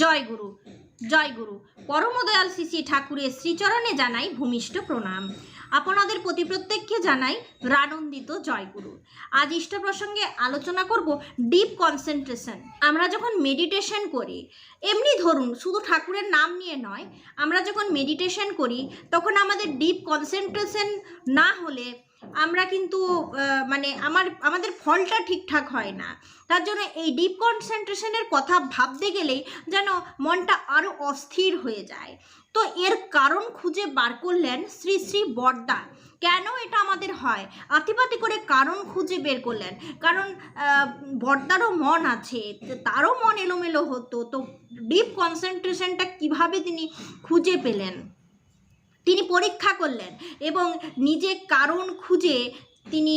জয় গুরু জয় গুরু। পরমদয়াল শ্রী শ্রী ঠাকুরের শ্রীচরণে জানাই ভূমিষ্ঠ প্রণাম। আপনাদের প্রতি প্রত্যেককে জানাই রানন্দিত জয়গুরু আজ ইষ্ট প্রসঙ্গে আলোচনা করব ডিপ কনসেন্ট্রেশন আমরা যখন মেডিটেশন করি, এমনি ধরুন শুধু ঠাকুরের নাম নিয়ে নয়, আমরা যখন মেডিটেশন করি, তখন আমাদের ডিপ কনসেন্ট্রেশন না হলে আমরা কিন্তু মানে আমার, আমাদের ফলটা ঠিকঠাক হয় না। তার জন্য এই ডিপ কনসেন্ট্রেশনের কথা ভাবতে গেলেই যেন মনটা আরও অস্থির হয়ে যায়। তো এর কারণ খুঁজে বার করলেন শ্রী শ্রী বর্দা কেন এটা আমাদের হয়? আতিপাতি করে কারণ খুঁজে বের করলেন। কারণ বর্দারও মন আছে তারও মন এলোমেলো হতো। তো ডিপ কনসেন্ট্রেশনটা কীভাবে তিনি খুঁজে পেলেন? তিনি পরীক্ষা করলেন এবং নিজে কারণ খুঁজে তিনি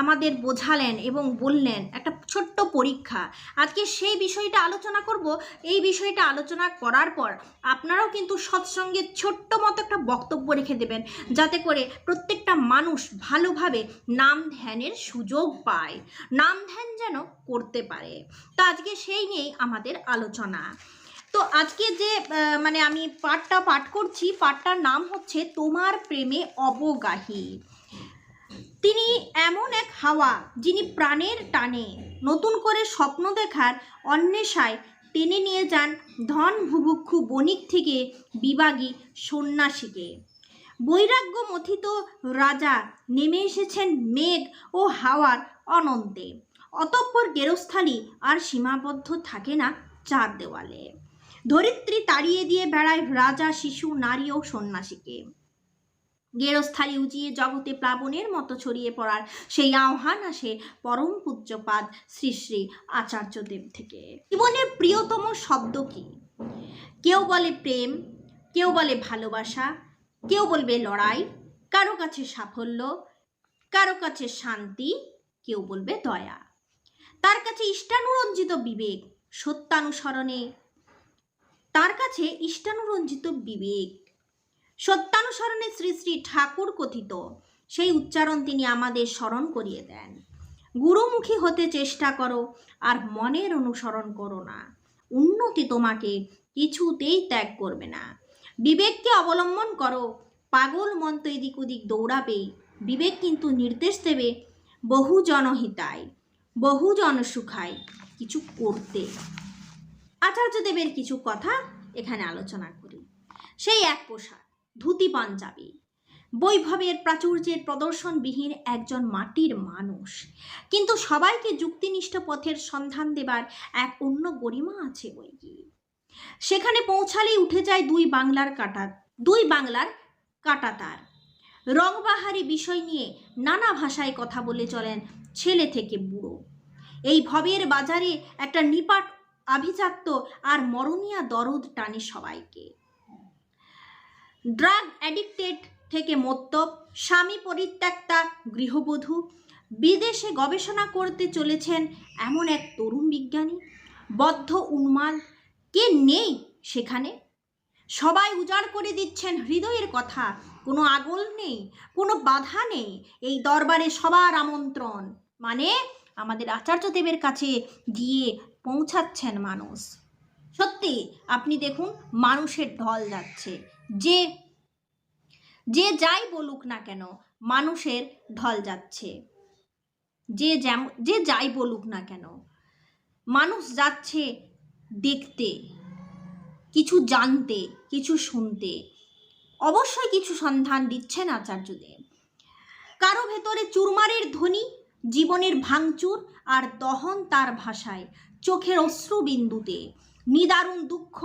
আমাদের বোঝালেন এবং বললেন, একটা ছোট্ট পরীক্ষা। আজকে সেই বিষয়টা আলোচনা করব। এই বিষয়টা আলোচনা করার পর আপনারাও কিন্তু সৎসঙ্গে ছোট্ট মতো একটা বক্তব্য রেখে দেবেন, যাতে করে প্রত্যেকটা মানুষ ভালোভাবে নাম ধ্যানের সুযোগ পায়, নাম ধ্যান যেন করতে পারে। তা আজকে সেই নিয়েই আমাদের আলোচনা। তো আজকে যে মানে আমি পাঠটা পাঠ করছি, পাঠটার নাম হচ্ছে তোমার প্রেমে অবগাহী। তিনি এমন এক হাওয়া যিনি প্রাণের টানে নতুন করে স্বপ্ন দেখার অন্বেষায় টেনে নিয়ে যান ধন ভুভুক্ষু বণিক থেকে বিবাগী সন্ন্যাসীকে। বৈরাগ্য মথিত রাজা নেমে এসেছেন মেঘ ও হাওয়ার অনন্তে অতঃপর গেরস্থালি আর সীমাবদ্ধ থাকে না চার দেওয়ালে। ধরিত্রী তাড়িয়ে দিয়ে বেড়ায় রাজা, শিশু, নারী ও সন্ন্যাসীকে। গেরস্থালি উজিয়ে জগতে প্লাবনের মতো ছড়িয়ে পড়ার সেই আহ্বান আসে পরম পূজ্যপাদ শ্রী শ্রী আচার্যদেব থেকে। জীবনের প্রিয়তম শব্দ কি? কেউ বলে প্রেম, কেউ বলে ভালোবাসা, কেউ বলবে লড়াই, কারও কাছে সাফল্য, কারও কাছে শান্তি, কেউ বলবে দয়া। তার কাছে ইষ্টানুরঞ্জিত বিবেক, সত্যানুসরণে তার কাছে ইষ্টানুরঞ্জিত বিবেক। সত্যানুসরণে শ্রী শ্রী ঠাকুর কথিত, সেই উচ্চারণ তিনি আমাদের স্মরণ করিয়ে দেন। গুরুমুখী হতে চেষ্টা করো, আর মনের অনুসরণ করো না। উন্নতি তোমাকে কিছুতেই ত্যাগ করবে না। বিবেককে অবলম্বন করো, পাগল মন তো এদিক ওদিক দৌড়াবে। বিবেক কিন্তু নির্দেশ দেবে, বহু জনহিতায়, বহু জনসুখায় কিছু করতে। আচার্যদেবের কিছু কথা এখানে আলোচনা করি। সেই এক পোশাক ধুতি পাঞ্জাবি। বৈভবের প্রাচুর্যের প্রদর্শনবিহীন একজন মাটির মানুষ। কিন্তু সবাইকে যুক্তিনিষ্ঠ পথের সন্ধান দেবার এক অন্য গরিমা আছে বই কি সেখানে পৌঁছালেই উঠে যায় দুই বাংলার কাটা, দুই বাংলার কাটাতার। রংবাহারি বিষয় নিয়ে নানা ভাষায় কথা বলে চলেন ছেলে থেকে বুড়ো। এই ভবের বাজারে একটা নিপাট আভিজাত্য আর মরণিয়া দরদ টানে সবাইকে। ড্রাগ অ্যাডিক্টেড থেকে মত্তব স্বামী পরিত্যক্তা, গৃহবধূ, বিদেশে গবেষণা করতে চলেছেন এমন এক তরুণ বিজ্ঞানী। বদ্ধ উন্মাদ, কে নেই সেখানে? সবাই উজাড় করে দিচ্ছেন হৃদয়ের কথা, কোনো আগল নেই, কোনো বাধা নেই, এই দরবারে সবার আমন্ত্রণ। মানে আমাদের আচার্যদেবের কাছে গিয়ে পৌঁছাচ্ছেন মানুষ। সত্যি, আপনি দেখুন, মানুষের ঢল যাচ্ছে। যে যে যাই বলুক না কেন, মানুষের ঢল যাচ্ছে। যে যেমন যে যাই বলুক না কেন, মানুষ যাচ্ছে দেখতে, কিছু জানতে, কিছু শুনতে। অবশ্যই কিছু সন্ধান দিচ্ছেন আচার্যদেব। কারও ভেতরে চুরমারের ধ্বনি, জীবনের ভাঙচুর আর দহন তার ভাষায়। চোখের অশ্রু বিন্দুতে নিদারুণ দুঃখ,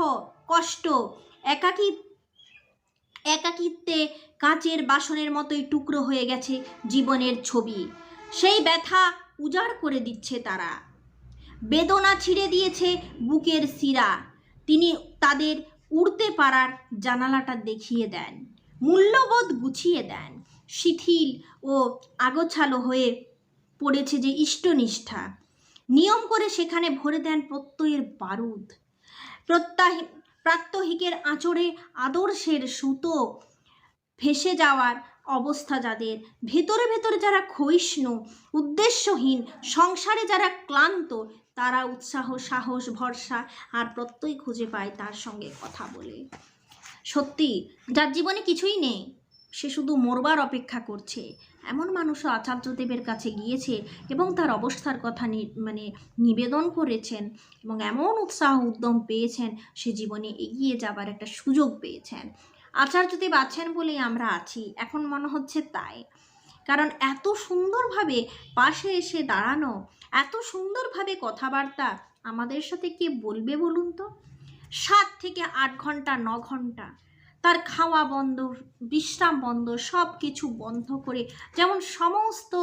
কষ্ট, একাকী, একাকিত্বে কাঁচের বাসনের মতোই টুকরো হয়ে গেছে জীবনের ছবি। সেই ব্যথা উজাড় করে দিচ্ছে তারা। বেদনা ছিঁড়ে দিয়েছে বুকের শিরা। তিনি তাদের উড়তে পারার জানালাটা দেখিয়ে দেন, মূল্যবোধ গুছিয়ে দেন। শিথিল ও আগোছালো হয়ে পড়েছে যে ইষ্টনিষ্ঠা। নিয়ম করে সেখানে ভরে দেন প্রত্যয়ের বারুদ। প্রত্যাহী, প্রাত্যহিকের আঁচড়ে আদর্শের সুতো ভেসে যাওয়ার অবস্থা যাদের। ভেতরে ভেতরে যারা ক্ষয়িষ্ণু, উদ্দেশ্যহীন, সংসারে যারা ক্লান্ত, তারা উৎসাহ, সাহস, ভরসা আর প্রত্যয় খুঁজে পায় তার সঙ্গে কথা বলে। সত্যি, যার জীবনে কিছুই নেই, সে শুধু মরবার অপেক্ষা করছে। এমন মানুষও আচার্যদেবের কাছে গিয়েছে এবং তার অবস্থার কথা মানে নিবেদন করেছেন এবং এমন উৎসাহ উদ্যম পেয়েছেন, সে জীবনে এগিয়ে যাবার একটা সুযোগ পেয়েছেন। আচার্যদেব আছেন বলেই আমরা আছি, এখন মনে হচ্ছে তাই। কারণ এত সুন্দরভাবে পাশে এসে দাঁড়ানো, এত সুন্দরভাবে কথাবার্তা আমাদের সাথে কে বলবে বলুন তো? সাত থেকে আট ঘণ্টা, ন ঘণ্টা তার খাওয়া বন্ধ, বিশ্রাম বন্ধ সব কিছু বন্ধ করে, যেমন সমস্ত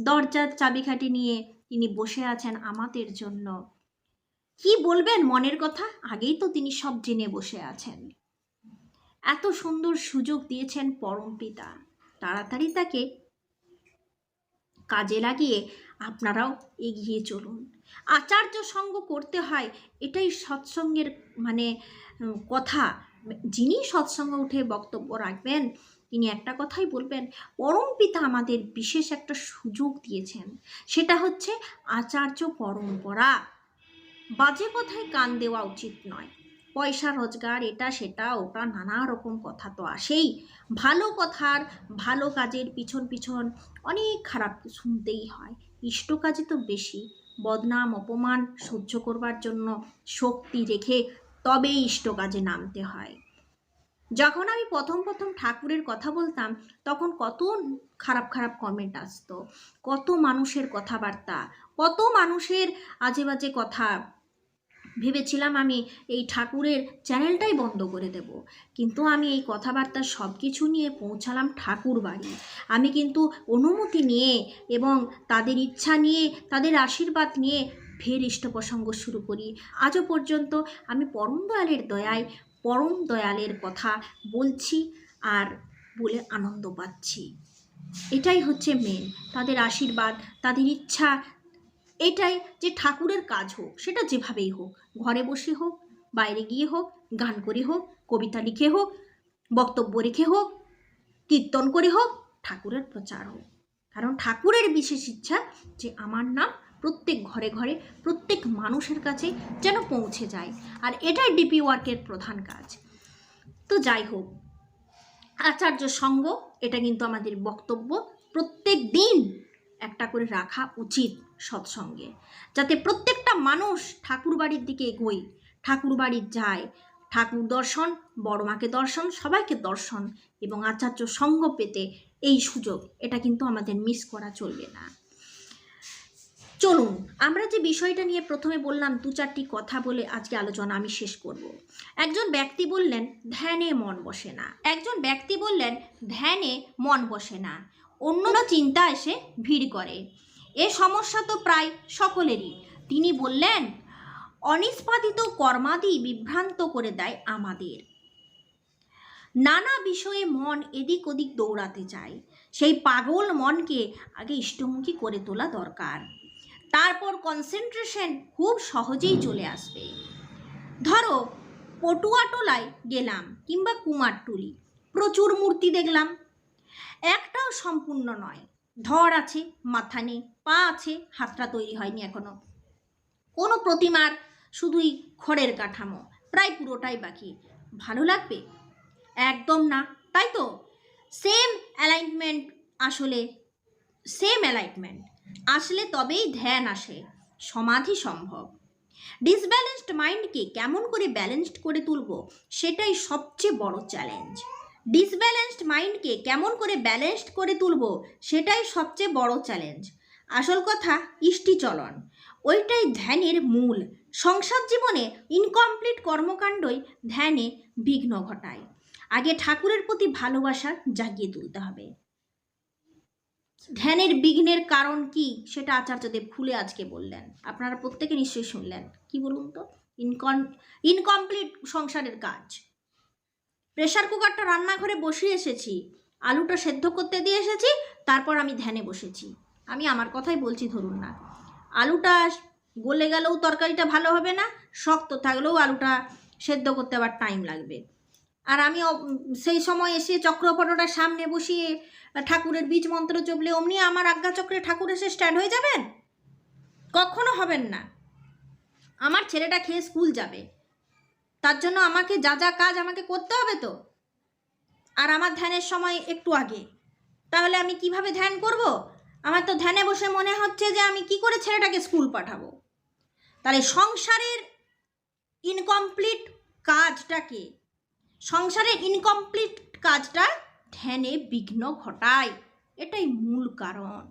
দরজার চাবিকাঠি নিয়ে তিনি বসে আছেন আমাদের জন্য। কি বলবেন মনের কথা? আগেই তো তিনি সব জেনে বসে আছেন। এত সুন্দর সুযোগ দিয়েছেন পরম পিতা। তাড়াতাড়ি তাকে কাজে লাগিয়ে আপনারাও এগিয়ে চলুন। আচার্য সঙ্গ করতে হয়, এটাই সৎসঙ্গের মানে কথা। যিনি সৎসঙ্গে উঠে বক্তব্য রাখবেন, তিনি একটা কথাই বলবেন, পরম পিতা আমাদের বিশেষ একটা সুযোগ দিয়েছেন। সেটা হচ্ছে আচার্য পরম্পরা। বাজে কথায় কান দেওয়া উচিত নয়। পয়সা, রোজগার, এটা, সেটা, ওটা, নানা রকম কথা তো আসেই। ভালো কথার, ভালো কাজের পিছন পিছন অনেক খারাপ শুনতেই হয়। ইষ্ট কাজে তো বেশি। বদনাম, অপমান সহ্য করবার জন্য শক্তি রেখে তবে ইষ্ট কাজে নামতে হয়। যখন আমি প্রথম প্রথম ঠাকুরের কথা বলতাম, তখন কত খারাপ খারাপ কমেন্ট আসতো। কত মানুষের কথাবার্তা, কত মানুষের আজে বাজে কথা। ভেবেছিলাম আমি এই ঠাকুরের চ্যানেলটাই বন্ধ করে দেব। কিন্তু আমি এই কথাবার্তা সব কিছু নিয়ে পৌঁছালাম ঠাকুর বাড়ি। আমি কিন্তু অনুমতি নিয়ে এবং তাদের ইচ্ছা নিয়ে, তাদের আশীর্বাদ নিয়ে ফের ইষ্ট প্রসঙ্গ শুরু করি। আজও পর্যন্ত আমি পরম দয়ালের দয়ায়, পরম দয়ালের কথা বলছি আর বলে আনন্দ পাচ্ছি। এটাই হচ্ছে মেন তাদের আশীর্বাদ, তাদের ইচ্ছা, এটাই যে ঠাকুরের কাজ হোক, সেটা যেভাবেই হোক। ঘরে বসে হোক, বাইরে গিয়ে হোক, গান করে হোক, কবিতা লিখে হোক, বক্তব্য রেখে হোক, কীর্তন করে হোক, ঠাকুরের প্রচার হোক। কারণ ঠাকুরের বিশেষ ইচ্ছা যে আমার নাম প্রত্যেক ঘরে ঘরে, প্রত্যেক মানুষের কাছে যেন পৌঁছে যায়। আর এটাই ডিপি ওয়ার্কের প্রধান কাজ। তো যাই হোক, আচার্য সঙ্গ, এটা কিন্তু আমাদের বক্তব্য। প্রত্যেক দিন একটা করে রাখা উচিত সৎসঙ্গে। যাতে প্রত্যেকটা মানুষ ঠাকুর বাড়ির দিকে এগোয়, ঠাকুর বাড়ি যায়, ঠাকুর দর্শন, বড় মাকে দর্শন, সবাইকে দর্শন এবং আচার্য সঙ্গ পেতে এই সুযোগ, এটা কিন্তু আমাদের মিস করা চলবে না। চলুন, আমরা যে বিষয়টা নিয়ে প্রথমে বললাম দু চারটি কথা বলে আজকে আলোচনা আমি শেষ করব। একজন ব্যক্তি বললেন, ধ্যানে মন বসে না। একজন ব্যক্তি বললেন, ধ্যানে মন বসে না। অন্য চিন্তা এসে ভিড় করে। এ সমস্যা তো প্রায় সকলেরই। তিনি বললেন, অনিষ্পাদিত কর্মাদি বিভ্রান্ত করে দেয় আমাদের। নানা বিষয়ে মন এদিক ওদিক দৌড়াতে চায়। সেই পাগল মনকে আগে ইষ্টমুখী করে তোলা দরকার। তারপর কনসেন্ট্রেশন খুব সহজেই চলে আসবে। ধরো, পটুয়াটোলায় গেলাম কিংবা কুমারটুলি, প্রচুর মূর্তি দেখলাম। একটাও সম্পূর্ণ নয় ধর আছে, মাথা নেই, পা আছে, হাতটা তৈরি হয়নি এখনও। কোনো প্রতিমার শুধুই খড়ের কাঠামো, প্রায় পুরোটাই বাকি। ভালো লাগবে? একদম না, তাই তো? সেম অ্যালাইনমেন্ট আসলে সেম অ্যালাইনমেন্ট আসলে তবেই ধ্যান আসে। সমাধি সম্ভব। ডিসব্যালেন্সড মাইন্ডকে কেমন করে ব্যালেন্সড করে তুলব, সেটাই সবচেয়ে বড় চ্যালেঞ্জ ডিসব্যালেন্সড মাইন্ডকে কেমন করে ব্যালেন্সড করে তুলব, সেটাই সবচেয়ে বড় চ্যালেঞ্জ আসল কথা ইষ্টিচলন ওইটাই ধ্যানের মূল। সংসার জীবনে ইনকমপ্লিট কর্মকাণ্ডই ধ্যানে বিঘ্ন ঘটায়। আগে ঠাকুরের প্রতি ভালোবাসা জাগিয়ে তুলতে হবে। ধ্যানের বিঘ্নের কারণ কি সেটা আচার্যদেব খুলে আজকে বললেন। আপনারা প্রত্যেকে নিশ্চয়ই শুনলেন। কি বলুন তো? ইনকমপ্লিট সংসারের কাজ। প্রেশার কুকারটা রান্নাঘরে বসিয়ে এসেছি। আলুটা সেদ্ধ করতে দিয়ে এসেছি, তারপর আমি ধ্যানে বসেছি। আমি আমার কথাই বলছি, ধরুন না। আলুটা গলে গেলেও তরকারিটা ভালো হবে না, শক্ত থাকলেও আলুটা সেদ্ধ করতে আবার টাইম লাগবে। আর আমি সেই সময় এসে চক্রপটটা সামনে বসিয়ে ঠাকুরের বীজ মন্ত্র জপলে অমনি আমার আজ্ঞাচক্রে ঠাকুর এসে স্ট্যান্ড হয়ে যাবেন? কখনো হবেন না। আমার ছেলেটা খেয়ে স্কুল যাবে। তার জন্য আমাকে যা যা কাজ আমাকে করতে হবে তো। আর আমার ধ্যানের সময় একটু আগে। তাহলে আমি কীভাবে ধ্যান করব? আমার তো ধ্যানে বসে মনে হচ্ছে যে আমি কি করে ছেলেটাকে স্কুল পাঠাবো। তাহলে সংসারের ইনকমপ্লিট কাজটাকে সংসারের ইনকমপ্লিট কাজটা ধ্যানে বিঘ্ন ঘটায়। এটাই মূল কারণ।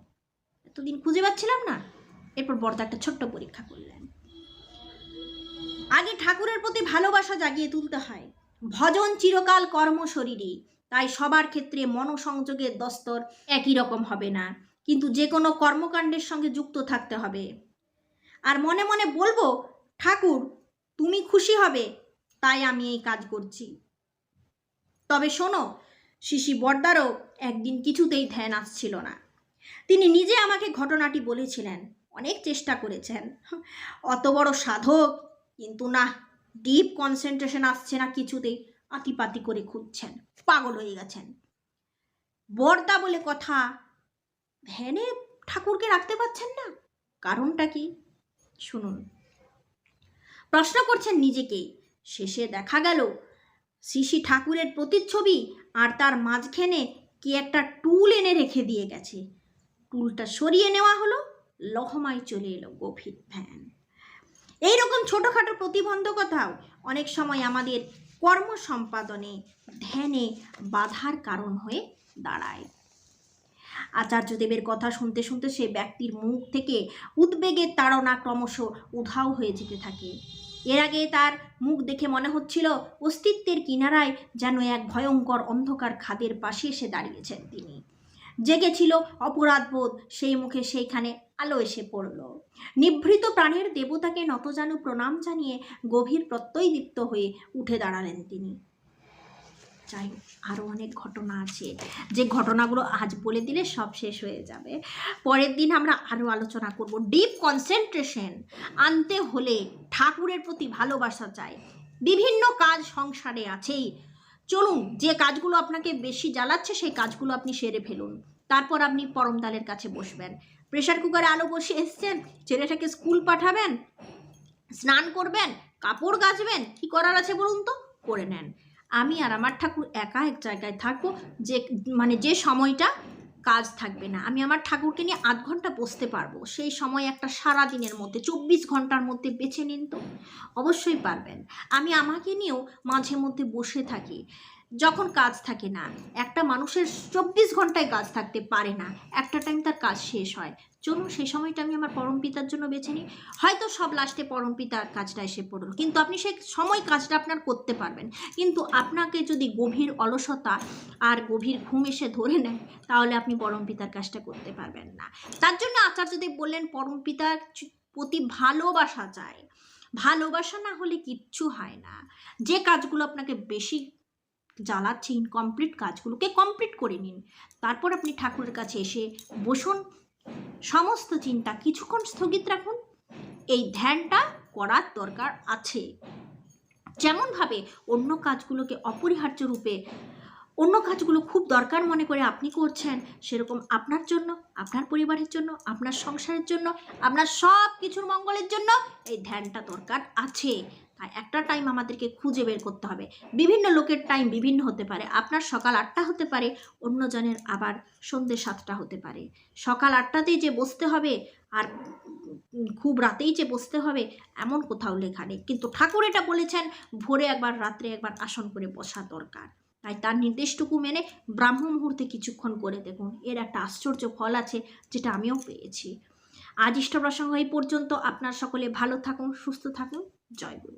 এতদিন খুঁজে পাচ্ছিলাম না। এরপর বর্দা একটা ছোট্ট পরীক্ষা করলেন। আগে ঠাকুরের প্রতি ভালোবাসা জাগিয়ে তুলতে হয়। ভজন চিরকাল কর্ম শরীরী তাই সবার ক্ষেত্রে মনোসংযোগের দস্তর একই রকম হবে না। কিন্তু যে কোনো কর্মকাণ্ডের সঙ্গে যুক্ত থাকতে হবে। আর মনে মনে বলব, ঠাকুর, তুমি খুশি হবে। তাই আমি এই কাজ করছি। তবে শোনো, শিশি বর্দারও একদিন কিছুতেই ধ্যান আসছিল না। তিনি নিজে আমাকে ঘটনাটি বলেছিলেন, অনেক চেষ্টা করেছেন। অত বড় সাধক, কিন্তু না ডিপ কনসেন্ট্রেশন আসছে না কিছুতেই, আতিপাতি করে খুঁজছেন, পাগল হয়ে গেছেন। বর্দা বলে কথা, ধ্যানে ঠাকুরকে রাখতে পারছেন না? কারণটা কি? শুনুন। প্রশ্ন করছেন নিজেকে, শেষে দেখা গেল শিশি ঠাকুরের প্রতিচ্ছবি আর তার মাঝখানে কি একটা টুল এনে রেখে দিয়ে গেছে। টুলটা সরিয়ে নেওয়া হলো, লহমায় চলে এলো গভীর ধ্যান। এইরকম ছোটোখাটো প্রতিবন্ধকতাও অনেক সময় আমাদের কর্ম সম্পাদনে ধ্যানে বাধার কারণ হয়ে দাঁড়ায়। আচার্যদেবের কথা শুনতে শুনতে সে ব্যক্তির মুখ থেকে উদ্বেগের তাড়না ক্রমশ উধাও হয়ে যেতে থাকে। এর আগে তার মুখ দেখে মনে হচ্ছিল অস্তিত্বের কিনারায় যেন এক ভয়ঙ্কর অন্ধকার খাদের পাশে এসে দাঁড়িয়েছেন তিনি। জেগেছিল অপরাধবোধ, সেই মুখে সেইখানে আলো এসে পড়ল। নিভৃত প্রাণের দেবতাকে নতজানু প্রণাম জানিয়ে গভীর প্রত্যয় দীপ্ত হয়ে উঠে দাঁড়ালেন তিনি। হোক, আরও অনেক ঘটনা আছে। যে ঘটনাগুলো আজ বলে দিলে সব শেষ হয়ে যাবে। পরের দিন আমরা আরও আলোচনা করব। ডিপ কনসেন্ট্রেশন আনতে হলে ঠাকুরের প্রতি ভালোবাসা চাই। বিভিন্ন কাজ সংসারে আছেই। চলুন যে কাজগুলো আপনাকে বেশি জ্বালাচ্ছে সেই কাজগুলো আপনি সেরে ফেলুন। তারপর আপনি পরমতালের কাছে বসবেন। প্রেশার কুকারে আলো বসে এসছেন ছেলেটাকে স্কুল পাঠাবেন স্নান করবেন কাপড় গাছবেন কি করার আছে বলুন তো? করে নেন। আমি আর আমার ঠাকুর একা এক জায়গায় থাকব, যে মানে যে সময়টা কাজ থাকবে না। আমি আমার ঠাকুরকে নিয়ে আধ ঘণ্টা বসতে পারব। সেই সময় একটা সারা দিনের মধ্যে, চব্বিশ ঘণ্টার মধ্যে বেছে নিন তো। অবশ্যই পারবেন। আমি আমাকে নিয়েও মাঝে মধ্যে বসে থাকি। যখন কাজ থাকে না, একটা মানুষের চব্বিশ ঘন্টায় কাজ থাকতে পারে না, একটা টাইম তার কাজ শেষ হয়। চলুন সেই সময়টা আমি আমার পরম পিতার জন্য বেছে নিই। হয়তো সব লাস্টে পরম পিতার কাজটা এসে পড়ল, কিন্তু আপনি সেই সময় কাজটা আপনার করতে পারবেন। কিন্তু আপনাকে যদি গভীর অলসতা আর গভীর ঘুম এসে ধরে নেয়, তাহলে আপনি পরম পিতার কাজটা করতে পারবেন না। তার জন্য আচার্যদেব বললেন, পরম পিতার প্রতি ভালোবাসা চাই। ভালোবাসা না হলে কিচ্ছু হয় না। যে কাজগুলো আপনাকে বেশি জ্বালাচ্ছে ইনকমপ্লিট কাজগুলোকে কমপ্লিট করে নিন। তারপর আপনি ঠাকুরের কাছে এসে বসুন। সমস্ত চিন্তা কিছুক্ষণ স্থগিত রাখুন। এই ধ্যানটা করার দরকার আছে। যেমনভাবে অন্য কাজগুলোকে অপরিহার্য রূপে, অন্য কাজগুলো খুব দরকার মনে করে আপনি করছেন, সেরকম আপনার জন্য, আপনার পরিবারের জন্য, আপনার সংসারের জন্য, আপনার সব কিছুর মঙ্গলের জন্য এই ধ্যানটা দরকার আছে। তাই একটা টাইম আমাদেরকে খুঁজে বের করতে হবে। বিভিন্ন লোকের টাইম বিভিন্ন হতে পারে। আপনার সকাল আটটা হতে পারে, অন্যজনের আবার সন্ধ্যে সাতটা হতে পারে। সকাল আটটাতেই যে বসতে হবে আর খুব রাতেই যে বসতে হবে, এমন কোথাও লেখা নেই। কিন্তু ঠাকুর এটা বলেছেন, ভোরে একবার, রাত্রে একবার আসন করে বসা দরকার। তাই তার নির্দেশটুকু মেনে ব্রাহ্ম মুহূর্তে কিছুক্ষণ করে দেখুন। এর একটা আশ্চর্য ফল আছে, যেটা আমিও পেয়েছি। আজ ইষ্ট প্রসঙ্গ এই পর্যন্ত। আপনার সকলে ভালো থাকুন, সুস্থ থাকুন। জয় গুরু।